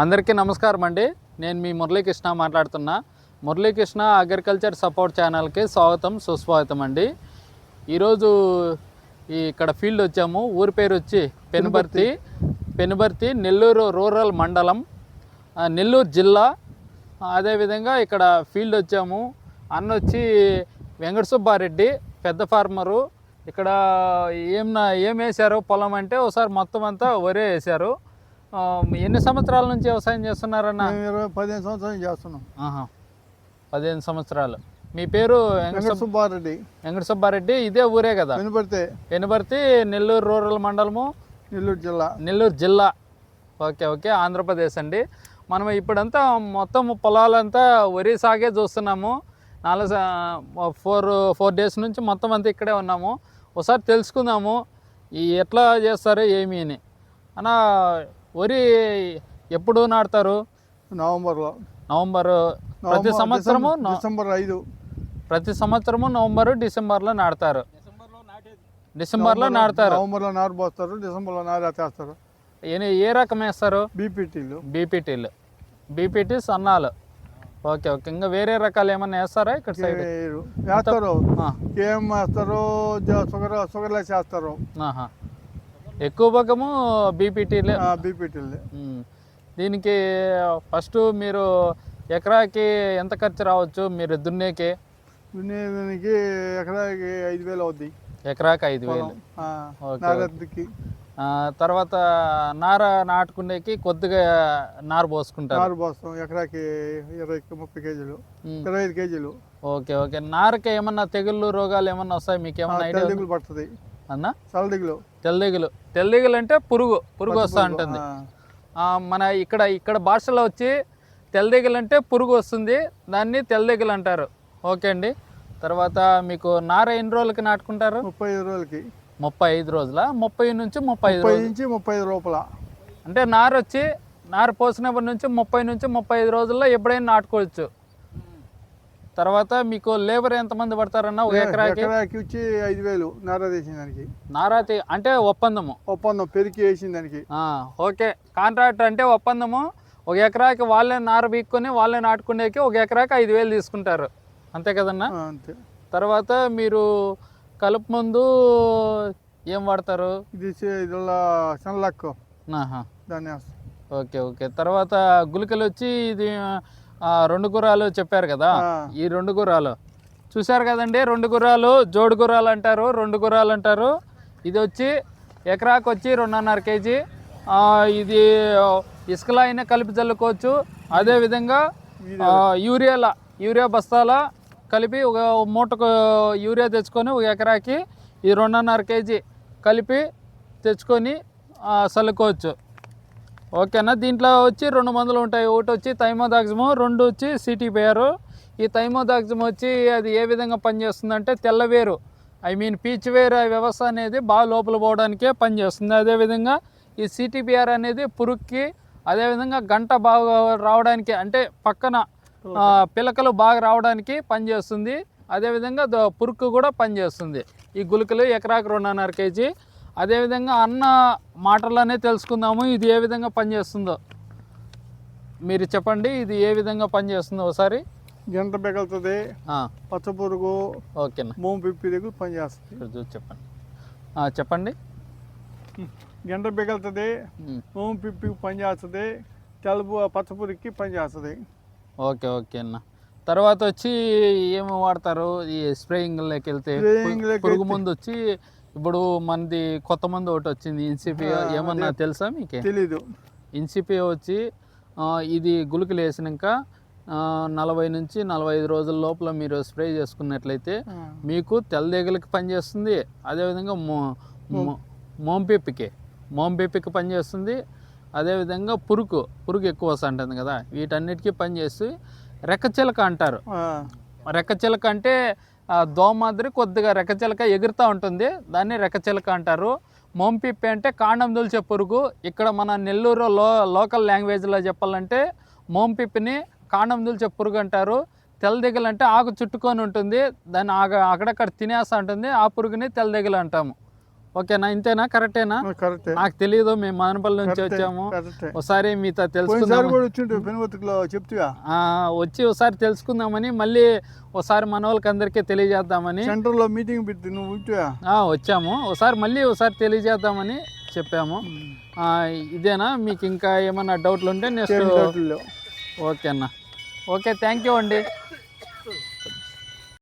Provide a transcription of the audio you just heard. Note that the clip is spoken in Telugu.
అందరికీ నమస్కారం అండి. నేను మీ మురళీకృష్ణ మాట్లాడుతున్నా. మురళీకృష్ణ అగ్రికల్చర్ సపోర్ట్ ఛానల్కి స్వాగతం సుస్వాగతం అండి. ఈరోజు ఇక్కడ ఫీల్డ్ వచ్చాము. ఊరి పేరు వచ్చి పెనుబర్తి. పెనుబర్తి నెల్లూరు రూరల్ మండలం నెల్లూరు జిల్లా. అదేవిధంగా ఇక్కడ ఫీల్డ్ వచ్చాము. అన్న వచ్చి వెంకట సుబ్బారెడ్డి పెద్ద ఫార్మరు. ఇక్కడ ఏం ఏం వేశారు? పొలం అంటే ఒకసారి మొత్తం అంతా వరే వేశారు. ఎన్ని సంవత్సరాల నుంచి వ్యవసాయం చేస్తున్నారన్న? ఇరవై పదిహేను సంవత్సరాలు చేస్తున్నాం. పదిహేను సంవత్సరాలు. మీ పేరు సుబ్బారెడ్డి. వెంకట సుబ్బారెడ్డి ఇదే ఊరే కదా? వెనుపడితే వెనుబర్తి నెల్లూరు రూరల్ మండలము? నెల్లూరు జిల్లా. నెల్లూరు జిల్లా. ఓకే ఓకే ఆంధ్రప్రదేశ్ అండి. మనం ఇప్పుడంతా మొత్తం పొలాలంతా వరి సాగే చూస్తున్నాము. నాలుగు ఫోర్ ఫోర్ డేస్ నుంచి మొత్తం అంతా ఇక్కడే ఉన్నాము. ఒకసారి తెలుసుకుందాము ఈ ఎట్లా చేస్తారు ఏమి అని. అన్న వరి ఎప్పుడు నాటుతారు? నవంబర్లో. నవంబర్ ప్రతి నవంబర్, సంవత్సరము డిసెంబర్- ఐదు. ప్రతి సంవత్సరము నవంబరు డిసెంబర్లో నాటుతారు. డిసెంబర్లో నాటుతారు. నవంబర్లో నారు పోస్తారు డిసెంబర్లో నారు ఎత్తేస్తారు ఏ- ఏ రకం వేస్తారు? బీపీటీలు. బీపీటీలు. బీపీటీ సన్నాలు. Okay okay. ఇంకా వేరే రకాలు ఏమన్నా వేస్తారా ఇక్కడ సైడ్? వేస్తారు. కేఎం వేస్తారు? షుగర్ షుగర్లెస్ వేస్తారు. ఎక్కువ భాగము బీపీటీలే. బీపీటీలు. దీనికి ఫస్ట్ మీరు ఎకరాకి ఎంత ఖర్చు రావచ్చు మీరు దున్నేకి? దున్నేదానికి ఎకరాకి ఐదు వేలు అవుద్ది. ఎకరాకి ఐదు వేలు. ఓకే, తర్వాత నార నాటుకునేకి కొద్దిగా నారు పోసుకుంటారు. నారు పోస్తాం. ఎకరాకి ఇరవై ముప్పై కేజీలు. ఇరవై ఐదు కేజీలు. Okay okay. నారకి ఏమన్నా తెగుళ్ళు రోగాలు ఏమన్నా వస్తాయి? మీకు ఏమన్నా? తెల్లదిగులు పడుతుంది. అన్నా? చల్లదిగులు తెల్లదిగులు. తెల్లదిగులు అంటే పురుగు పురుగు వస్తూ ఉంటుంది మన ఇక్కడ ఇక్కడ భాషలో వచ్చి తెల్లదిగులు అంటే పురుగు వస్తుంది దాన్ని తెల్లదిగులు అంటారు. ఓకే అండి. తర్వాత మీకు నార ఎన్ని రోజులకి నాటుకుంటారు? ముప్పై ఐదు రోజులకి. ముప్పై ఐదు రోజుల? ముప్పై నుంచి ముప్పై ఐదు నుంచి ముప్పై ఐదు లోపల. అంటే నార వచ్చి నార పోసినప్పటి నుంచి ముప్పై నుంచి ముప్పై ఐదు రోజుల్లో ఎప్పుడైనా నాటుకోవచ్చు. తర్వాత మీకు లేబర్ ఎంతమంది పడతారన్న ఒక ఎకరాకి? ఎకరాకి వచ్చి ఐదు వేలు. నారా వేసిన దానికి. నారాతి అంటే ఒప్పందము. ఒప్పందం పెరికి వేసిన దానికి. ఓకే. కాంట్రాక్ట్ అంటే ఒప్పందము. ఒక ఎకరాకి వాళ్ళే నార బీక్కొని వాళ్ళే నాటుకునేకి ఒక ఎకరాకి ఐదు వేలు తీసుకుంటారు. అంతే కదన్నా? అంతే. తర్వాత మీరు కలుపు ముందు ఏం వాడతారు? ఇది సన్లక్ దాన్ని ఓకే ఓకే. తర్వాత గుళికలు వచ్చి ఇది రెండు గుర్రాలు చెప్పారు కదా. ఈ రెండు గుర్రాలు. చూశారు కదండి? రెండు గుర్రాలు జోడు గుర్రాలు అంటారు రెండు గుర్రాలు అంటారు. ఇది వచ్చి ఎకరాకు వచ్చి రెండున్నర కేజీ. ఇది ఇసుకలో అయినా కలిపి చల్లుకోవచ్చు. అదేవిధంగా యూరియాల యూరియా బస్తాల కలిపి ఒక మూటకు యూరియా తెచ్చుకొని ఒక ఎకరాకి ఈ రెండున్నర కేజీ కలిపి తెచ్చుకొని చల్లుకోవచ్చు. ఓకేనా? దీంట్లో వచ్చి రెండు మందులు ఉంటాయి. ఒకటి వచ్చి థైమోదాక్సిము రెండు వచ్చి సిటీపేరు ఈ థైమోదాక్సిమ్ వచ్చి అది ఏ విధంగా పనిచేస్తుందంటే తెల్లవేరు ఐ మీన్ పీచ్ వేరు వ్యవస్థ అనేది బాగా లోపల పోవడానికే పనిచేస్తుంది. అదేవిధంగా ఈ సిటీపీఆర్ అనేది పురుక్కి అదేవిధంగా గంట బాగా రావడానికి అంటే పక్కన పిలకలు బాగా రావడానికి పనిచేస్తుంది. అదేవిధంగా పురుక్కు కూడా పనిచేస్తుంది. ఈ గుళికలు ఎకరాకు రెండున్నర కేజీ. అదేవిధంగా అన్న మాటల్లోనే తెలుసుకుందాము ఇది ఏ విధంగా పనిచేస్తుందో. మీరు చెప్పండి ఇది ఏ విధంగా పనిచేస్తుందో ఒకసారి. గంట పెగలుతుంది ఆ, పచ్చ పురుగు ఓకేనా. మోము పిప్పి దగ్గర పనిచేస్తుంది. చూసి చెప్పండి. చెప్పండి. గంట పెగలుతుంది మోము పిప్పి పనిచేస్తుంది తెల్లపు పచ్చ పురుగుకి పనిచేస్తుంది. ఓకే ఓకే అన్న. తర్వాత వచ్చి ఏమి వాడతారు? ఈ స్ప్రేయింగ్లోకి వెళ్తే Spraying లోకి పురుగు వెళ్తే- మందు వచ్చి ఇప్పుడు మనది కొత్త మందు ఒకటి వచ్చింది ఇన్సిపియో ఏమన్నా. తెలుసా మీకు? తెలీదు. ఇన్సిపియో వచ్చి ఇది గుళికలు వేసినాక నలభై నుంచి నలభై ఐదు రోజుల లోపల మీరు స్ప్రే చేసుకున్నట్లయితే మీకు తెల్లదేగలకి పనిచేస్తుంది అదేవిధంగా మోంపిప్పికి మోంపిప్పికి పనిచేస్తుంది అదేవిధంగా పురుగు పురుగు ఎక్కువ వస్తుంటుంది కదా. వీటన్నిటికీ పనిచేసి రెక్కచిలక అంటారు. రెక్కచిలక అంటే దోమ మాదిరి కొద్దిగా రెక్కచిలక ఎగురుతూ ఉంటుంది. దాన్ని రెక్కచిలక అంటారు. మోంపిప్పి అంటే కాండం దుల్చే పురుగు. ఇక్కడ మన నెల్లూరు లో లోకల్ లాంగ్వేజ్లో చెప్పాలంటే మోంపిప్పిని కాండం దుల్చే పురుగు అంటారు. తెల్లదిగలు అంటే ఆకు చుట్టుకొని ఉంటుంది. దాన్ని ఆగ అక్కడక్కడ తినేస్తూ ఉంటుంది. ఆ పురుగుని తెల్లదిగలు అంటాము. ఓకేనా? ఇంతేనా? కరెక్టేనా? కరెక్టే. నాకు తెలియదు మేము మానపల్లి నుంచి వచ్చాము. ఒకసారి మీతో తెలుసుకుందాం వచ్చి ఒకసారి తెలుసుకుందామని మళ్ళీ ఒకసారి మన వాళ్ళకి అందరికీ తెలియజేద్దామని. సెంటర్లో మీటింగ్ పెట్టి నువ్వు వచ్చాము. ఒకసారి మళ్ళీ ఒకసారి తెలియజేద్దామని చెప్పాము. ఇదేనా? మీకు ఇంకా ఏమన్నా డౌట్లు ఉంటే నెక్స్ట్ ఏం డౌట్లు లేవు. ఓకే అన్న ఓకే థ్యాంక్ యూ అండి.